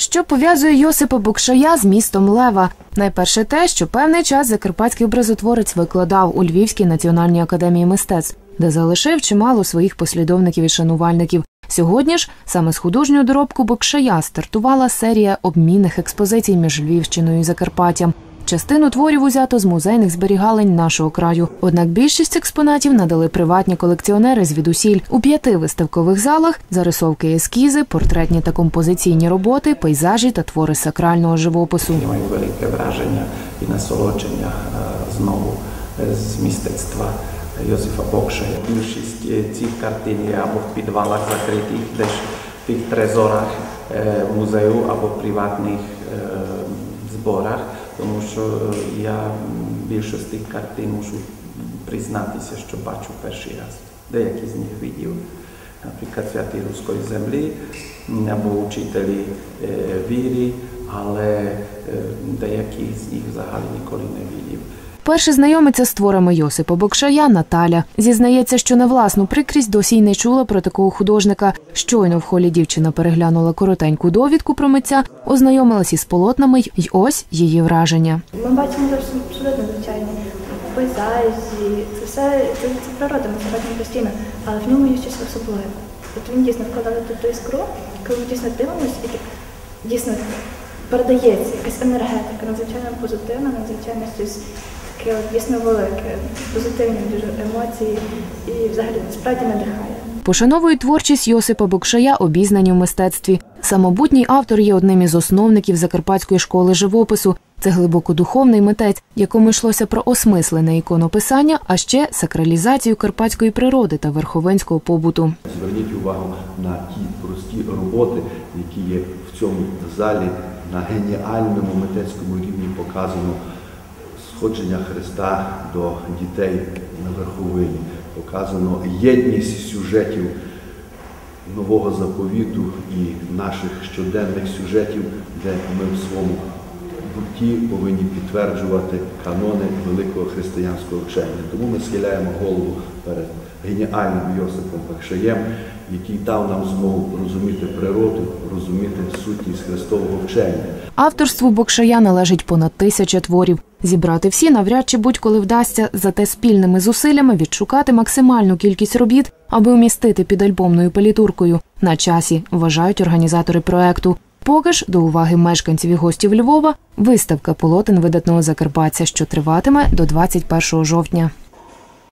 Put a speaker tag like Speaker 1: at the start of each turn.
Speaker 1: Що пов'язує Йосипа Букшая з містом Лева? Найперше те, що певний час закарпатський образотворець викладав у Львівській національній академії мистецтв, де залишив чимало своїх послідовників і шанувальників. Сьогодні ж саме з художньою доробку Букшая стартувала серія обмінних експозицій між Львівщиною і Закарпаттям. Частину творів узято з музейних зберігалень нашого краю. Однак більшість експонатів надали приватні колекціонери звідусіль. У п'яти виставкових залах зарисовки ескізи, портретні та композиційні роботи, пейзажі та твори сакрального живопису.
Speaker 2: Маю велике враження і насолодження е, знову е, з мистецтва Йосифа Бокшая. Більшість е, цих картин є або в підвалах закритих, десь в тих трезорах музею або приватних е, зборах, тому що е, я більшість тих картин мушу признатися, що бачу перший раз. Деякі з них видів. Наприклад, святі руської землі або учителі е, віри, але е, деякі з них взагалі ніколи не видів.
Speaker 1: Перше знайомиться з творами Йосипа Бокшая Наталя. Зізнається, що на власну прикрість досі й не чула про такого художника. Щойно в холі дівчина переглянула коротеньку довідку про митця, ознайомилась із полотнами, й ось її враження.
Speaker 3: Ми бачимо зовсім абсолютно звичайні пейзажі, це все це, це природа, ми бачимо постійно, але в ньому є щось особливе. От він дійсно вкладає тут ту іскру, коли ми дійсно дивимося і так дійсно передається якась енергетика, надзвичайно позитивна, надзвичайно щось таке дійсно велике, позитивні дуже емоції і взагалі справді надихає.
Speaker 1: Пошановують творчість Йосипа Бокшая, обізнані в мистецтві. Самобутній автор є одним із основників Закарпатської школи живопису. Це глибоко духовний митець, якому йшлося про осмислене іконописання, а ще сакралізацію карпатської природи та верховенського побуту.
Speaker 4: Зверніть увагу на ті прості роботи, які є в цьому залі на геніальному митецькому рівні показано сходження Христа до дітей на верховині, показано єдність сюжетів нового заповіту і наших щоденних сюжетів, де ми в своєму бутті повинні підтверджувати канони великого християнського вчення. Тому ми схиляємо голову перед геніальним Йосипом Бакшаєм, який дав нам змогу розуміти природу, розуміти сутність Христового вчення.
Speaker 1: Авторству Бокшая належить понад тисяча творів. Зібрати всі навряд чи будь-коли вдасться, зате спільними зусиллями відшукати максимальну кількість робіт, аби вмістити під альбомною палітуркою. На часі вважають організатори проекту. Поки ж до уваги мешканців і гостів Львова виставка полотен видатного закарпаття, що триватиме до 21 жовтня.